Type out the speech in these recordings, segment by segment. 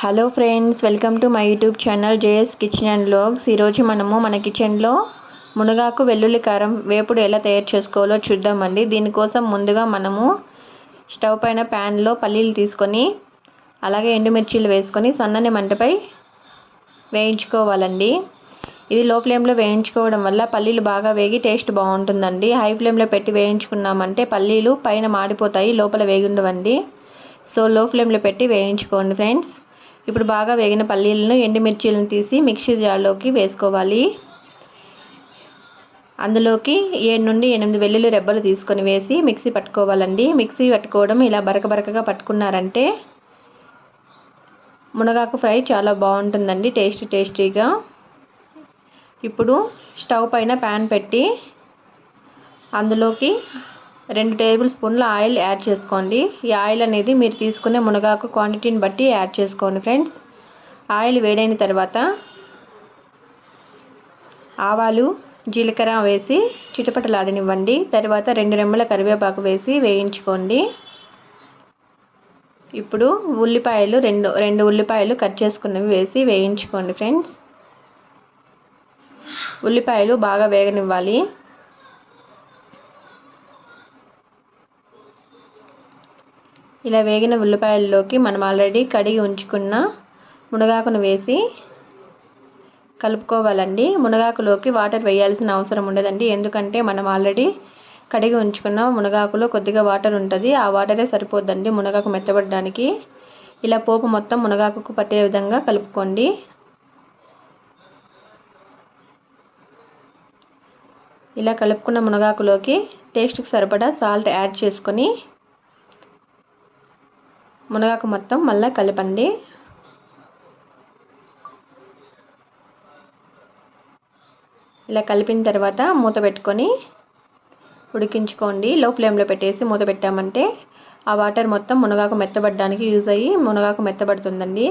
Hello friends welcome to my YouTube channel JS kitchen and vlogs ఈరోజు మనము మన కిచెన్లో మునగాకు వెల్లుల్లి కారం వేపుడు ఎలా తయారు చేసుకోవాలో చూద్దామండి. దీనికోసం ముందుగా మనము స్టవ్ పైన ప్యాన్లో పల్లీలు తీసుకొని అలాగే ఎండుమిర్చీలు వేసుకొని సన్నని మంటపై వేయించుకోవాలండి. ఇది లో ఫ్లేమ్లో వేయించుకోవడం వల్ల పల్లీలు బాగా వేగి టేస్ట్ బాగుంటుందండి. హై ఫ్లేమ్లో పెట్టి వేయించుకున్నామంటే పల్లీలు పైన మాడిపోతాయి లోపల వేగుండవండి. సో లో ఫ్లేమ్లో పెట్టి వేయించుకోండి ఫ్రెండ్స్ ఇప్పుడు బాగా వేగిన పల్లీలను ఎండుమిర్చీలను తీసి మిక్సీ జార్లోకి వేసుకోవాలి. అందులోకి ఏడు నుండి ఎనిమిది వెల్లుల్లి రెబ్బలు తీసుకొని వేసి మిక్సీ పట్టుకోవాలండి. మిక్సీ పట్టుకోవడం ఇలా బరక బరకగా పట్టుకున్నారంటే మునగాకు ఫ్రై చాలా బాగుంటుందండి టేస్టీ టేస్టీగా. ఇప్పుడు స్టవ్ పైన ప్యాన్ పెట్టి అందులోకి రెండు టేబుల్ స్పూన్ల ఆయిల్ యాడ్ చేసుకోండి. ఈ ఆయిల్ అనేది మీరు తీసుకునే మునగాకు క్వాంటిటీని బట్టి యాడ్ చేసుకోండి ఫ్రెండ్స్. ఆయిల్ వేడైన తర్వాత ఆవాలు జీలకర్ర వేసి చిటపటలాడనివ్వండి. తర్వాత రెండు రెమ్మల కరివేపాకు వేసి వేయించుకోండి. ఇప్పుడు ఉల్లిపాయలు రెండు రెండు ఉల్లిపాయలు కట్ చేసుకున్నవి వేసి వేయించుకోండి ఫ్రెండ్స్. ఉల్లిపాయలు బాగా వేగనివ్వాలి. ఇలా వేగిన ఉల్లిపాయల్లోకి మనం ఆల్రెడీ కడిగి ఉంచుకున్న మునగాకును వేసి కలుపుకోవాలండి. మునగాకులోకి వాటర్ వేయాల్సిన అవసరం ఉండదండి. ఎందుకంటే మనం ఆల్రెడీ కడిగి ఉంచుకున్న మునగాకులో కొద్దిగా వాటర్ ఉంటుంది. ఆ వాటరే సరిపోద్దండి మునగాకు మెత్తబడడానికి. ఇలా పోపు మొత్తం మునగాకుకు పట్టే విధంగా కలుపుకోండి. ఇలా కలుపుకున్న మునగాకులోకి టేస్ట్కి సరిపడా సాల్ట్ యాడ్ చేసుకొని మునగాకు మొత్తం మళ్ళీ కలపండి. ఇలా కలిపిన తర్వాత మూత పెట్టుకొని ఉడికించుకోండి. లో ఫ్లేమ్లో పెట్టేసి మూత పెట్టామంటే ఆ వాటర్ మొత్తం మునగాకు మెత్తబడడానికి యూజ్ అయ్యి మునగాకు మెత్తబడుతుందండి.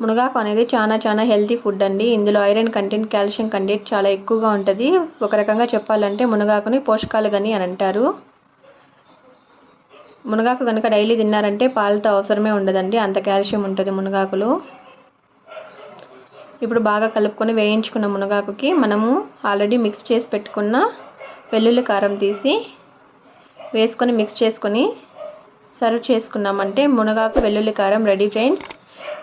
మునగాకు అనేది చాలా చాలా హెల్తీ ఫుడ్ అండి. ఇందులో ఐరన్ కంటెంట్ కాల్షియం కంటెంట్ చాలా ఎక్కువగా ఉంటుంది. ఒక రకంగా చెప్పాలంటే మునగాకుని పోషకాలు కానీ అని అంటారు. మునగాకు కనుక డైలీ తిన్నారంటే పాలతో అవసరమే ఉండదండి. అంత కాల్షియం ఉంటుంది మునగాకులో. ఇప్పుడు బాగా కలుపుకొని వేయించుకున్న మునగాకుకి మనము ఆల్రెడీ మిక్స్ చేసి పెట్టుకున్న వెల్లుల్లి కారం తీసి వేసుకొని మిక్స్ చేసుకొని సర్వ్ చేసుకున్నామంటే మునగాకు వెల్లుల్లి కారం రెడీ ఫ్రెండ్స్.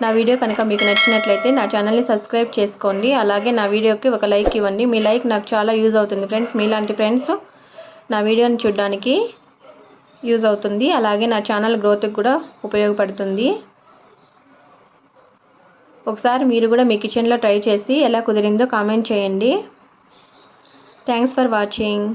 నా వీడియో కనుక మీకు నచ్చినట్లయితే నా ఛానల్ని సబ్స్క్రైబ్ చేసుకోండి. అలాగే నా వీడియోకి ఒక లైక్ ఇవ్వండి. మీ లైక్ నాకు చాలా యూజ్ అవుతుంది ఫ్రెండ్స్ మీలాంటి ఫ్రెండ్స్ నా వీడియోని చూడడానికి యూజ్ అవుతుంది. అలాగే నా ఛానల్ గ్రోత్కి కూడా ఉపయోగపడుతుంది. ఒకసారి మీరు కూడా మీ కిచెన్లో ట్రై చేసి ఎలా కుదిరిందో కామెంట్ చేయండి. Thanks for watching